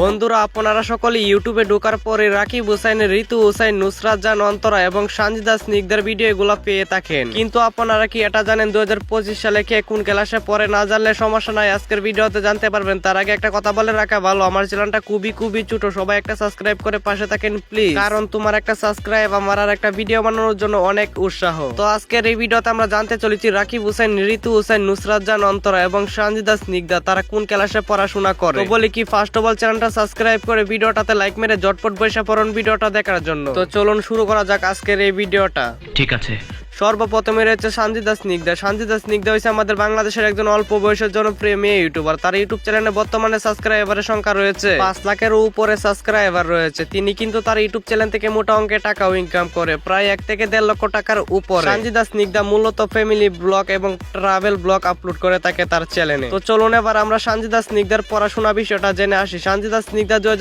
বন্ধুরা, আপনারা সকলে ইউটিউবে ঢোকার পরে রাকিব হুসাইনের ঋতু হুসাইন, নুসরাত জান, অন্তরা এবং সানজিদা স্নিগ্ধার ভিডিও এগুলো পেয়ে থাকেন। কিন্তু আপনারা কি এটা জানেন দুই হাজার পঁচিশ সালে কে কোন ক্লাসে পরে না জানলে সমস্যা নাই, আজকের ভিডিওতে জানতে পারবেন। তার আগে একটা কথা বলে রাখা ভালো, আমার চ্যানেলটা খুবই খুবই ছোট, সবাই একটা সাবস্ক্রাইব করে পাশে থাকেন প্লিজ কারণ তোমার একটা সাবস্ক্রাইব আমার আর একটা ভিডিও বানানোর জন্য অনেক উৎসাহ। তো আজকের এই ভিডিওতে আমরা জানতে চলেছি রাকিব হুসাইন, ঋতু হুসাইন, নুসরাত জান, অন্তরা এবং সানজিদা স্নিগ্ধা, তারা কোন ক্লাসে পড়াশোনা করে? বলি কি ফার্স্ট অফ অল চ্যানেলটা সাবস্ক্রাইব করে ভিডিওটাতে লাইক মেরে জটপট বৈশা পড়ুন ভিডিওটা দেখার জন্য। তো চলুন শুরু করা যাক আজকের এই ভিডিওটা। ঠিক আছে। সর্বপ্রথমে রয়েছে সানজিদা স্নিগ্ধা। সানজিদা স্নিগ্ধা হয়েছে আমাদের বাংলাদেশের একজন অল্প বয়সের জনপ্রিয় মেয়ে ইউটিউবার। তার ইউটিউব চ্যানেলে বর্তমানে সাবস্ক্রাইবারের সংখ্যা রয়েছে পাঁচ লাখের উপরে সাবস্ক্রাইবার রয়েছে। তিনি কিন্তু তার ইউটিউব চ্যানেল থেকে মোটা অঙ্কে টাকাও ইনকাম করে, প্রায় এক থেকে দেড় লক্ষ টাকার উপরে। সানজিদা স্নিগ্ধা মূলত ফ্যামিলি ব্লগ এবং ট্রাভেল ব্লগ আপলোড করে থাকে তার চ্যানেলে। তো চলুন এবার আমরা সানজিদা স্নিগ্ধার পড়াশোনা বিষয়টা জেনে আসি। সানজিদা স্নিগ্ধা দুই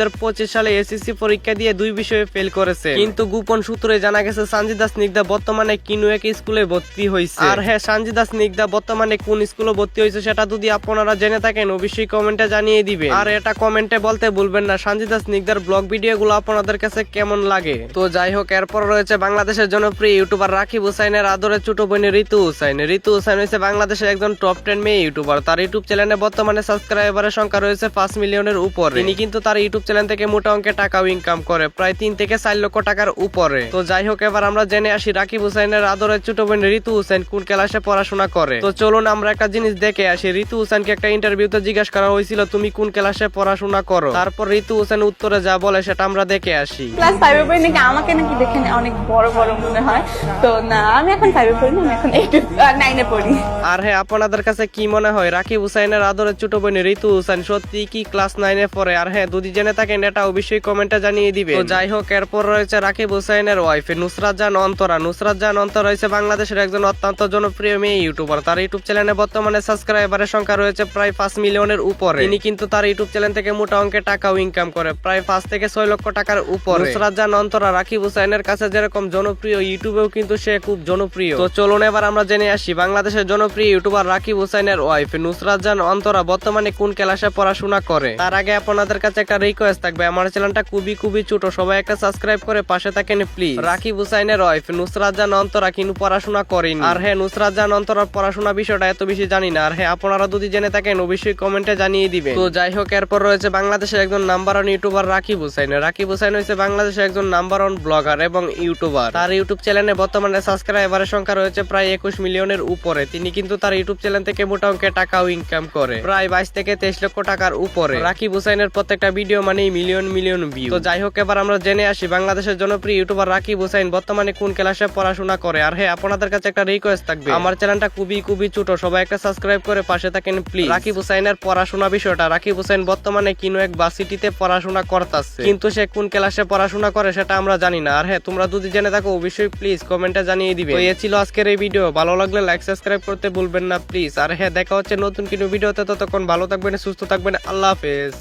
সালে এসএসসি পরীক্ষা দিয়ে দুই বিষয়ে ফেল করেছে। কিন্তু গোপন সূত্রে জানা গেছে, সানজিদা স্নিগ্ধা বর্তমানে কিনু এক স্কুলে ভর্তি হয়েছে আর হ্যাঁ সানজিদা স্নিগ্ধা বর্তমানে কোন স্কুলে ভর্তি হয়েছে সেটা যদি আপনারা জেনে থাকেন, অবশ্যই কমেন্টে জানিয়ে দিবে আর এটা কমেন্টে বলতে ভুলবেন না, সানজিদা স্নিগ্ধার ব্লগ ভিডিও গুলো আপনাদের কাছে কেমন লাগে? তো যাই হোক, এরপর রয়েছে বাংলাদেশের জনপ্রিয় ইউটিউবার রাকিব হুসাইনের আদরের ছোট বোন ঋতু হুসাইন। ঋতু হুসাইন হয়েছে বাংলাদেশের একজন টপ টেন মেয়ে ইউটিউবার। তার ইউটিউব চ্যানেলে বর্তমানে সাবস্ক্রাইবারের সংখ্যা রয়েছে পাঁচ মিলিয়নের উপরে। তিনি কিন্তু তার ইউটিউব চ্যানেল থেকে মোটা অঙ্কে টাকাও ইনকাম করে, প্রায় তিন থেকে চার লক্ষ টাকার উপরে। তো যাই হোক, এবার আমরা জেনে আসি রাকিব হুসাইনের আদরের ছোট বোন ঋতু হুসাইন কোন ক্লাসে পড়াশোনা করে? তো চলুন আমরা একটা জিনিস দেখে আসি। ঋতু হুসাইনকে একটা ইন্টারভিউতে জিজ্ঞাসা করা হয়েছিল তুমি কোন ক্লাসে পড়াশোনা করো? তারপর ঋতু হোসেন উত্তরে যা বলে সেটা আমরা দেখে আসি। ক্লাস ফাইভে পড়ি নাকি আমাকে নাকি দেখে অনেক বড় বড় মনে হয়। তো না আমি এখন ফাইভে পড়ি না এখন এইট নাইনে পড়ি। আর হ্যাঁ আপনাদের কাছে কি মনে হয়? রাকিব হুসাইনের আদরের ছোট বোন ঋতু হুসাইন সত্যি কি ক্লাস নাইনে পড়ে? আর হ্যাঁ দুদি জেনে থাকেন এটা অবশ্যই কমেন্টে জানিয়ে দিবে তো যাই হোক এরপর রয়েছে রাকিব হুসাইনের ওয়াইফ নুসরাত জান অন্তরা। নুসরাত জান অন্তরা হয়েছে বাংলাদেশের একজন অত্যন্ত জনপ্রিয় মেয়ে ইউটিউবার। তার ইউটিউব চ্যানেলে বর্তমানে সাবস্ক্রাইবারের সংখ্যা রয়েছে প্রায় পাঁচ মিলিয়নের উপরে। তিনি কিন্তু তার ইউটিউব চ্যানেল থেকে মোটা অঙ্কের টাকাও ইনকাম করে, প্রায় পাঁচ থেকে ছয় লক্ষ টাকার উপরে। নুসরাত অন্তরা, রাকিব হুসাইনের কাছে যেরকম জনপ্রিয়, ইউটিউবেও কিন্তু সে খুব জনপ্রিয়। তো চলুন এবার আমরা জেনে আসি, বাংলাদেশের জনপ্রিয় ইউটিউবার রাকিব হুসাইনের ওয়াইফ নুসরাত জান অন্তরা বর্তমানে কোন ক্লাসে পড়াশোনা করে? তার আগে আপনাদের কাছে একটা রিকোয়েস্ট থাকবে, আমার চ্যানেলটা খুবই খুবই ছোট, সবাই একটা সাবস্ক্রাইব করে পাশে থাকেন প্লিজ রাকিব হুসাইনের ওয়াইফ নুসরাত জান অন্তরা কিন্তু পড়াশোনা করেন। আর হ্যাঁ নুসরাত জান অন্তরার পড়াশোনা বিষয়টা এত বেশি জানি না। আর হ্যাঁ আপনারা যদি জেনে থাকেন, অবশ্যই কমেন্টে জানিয়ে দিবেন। তো যাই হোক, এরপর রয়েছে বাংলাদেশের একজন number one YouTuber Rakib Hussain. Rakib Hussain হয়েছে বাংলাদেশের একজন নাম্বার ওয়ান ব্লগার এবং ইউটিউবার তার ইউটিউব চ্যানেলে বর্তমানে সাবস্ক্রাইবারের সংখ্যা রয়েছে প্রায় একুশ মিলিয়নের উপরে। তিনি কিন্তু তার ইউটিউব চ্যানেল থেকে মোটা অঙ্কের টাকাও ইনকাম করে। প্রায় বাইশ থেকে তেইশ লক্ষ টাকার উপরে। রাকিব হুসাইনের প্রত্যেকটা ভিডিও মানে মিলিয়ন মিলিয়ন ভিউ তো যাই হোক, এবার আমরা জেনে আসি বাংলাদেশের জনপ্রিয় ইউটিউবার রাকিব হুসাইন বর্তমানে কোন ক্লাসে পড়াশোনা করে। আর হ্যাঁ আপনাদের কাছে একটা রিকোয়েস্ট থাকবে। আমার চ্যানেলটা খুবই খুবই ছোট। সবাই একটা সাবস্ক্রাইব করে পাশে থাকেন প্লিজ রাকিব হুসাইনের পড়াশোনা বিষয়টা। রাকিব হুসাইন বর্তমানে কিনো এক ভার্সিটিতে পড়াশোনা করতেছে। কিন্তু সে কোন ক্লাসে পড়াশোনা করে সেটা আমরা জানি না। আর হ্যাঁ তোমরা যদি জেনে থাকো, অবশ্যই প্লিজ কমেন্টে জানিয়ে দিবে। এ ছিল আজকের এই ভিডিও ভালো লাগলে লাইক সাবস্ক্রাইব করতে ভুলবেন না প্লিজ আর হ্যাঁ দেখা হচ্ছে নতুন কোনো ভিডিওতে ততক্ষণ ভালো থাকবেন, সুস্থ থাকবেন। আল্লাহ হাফেজ।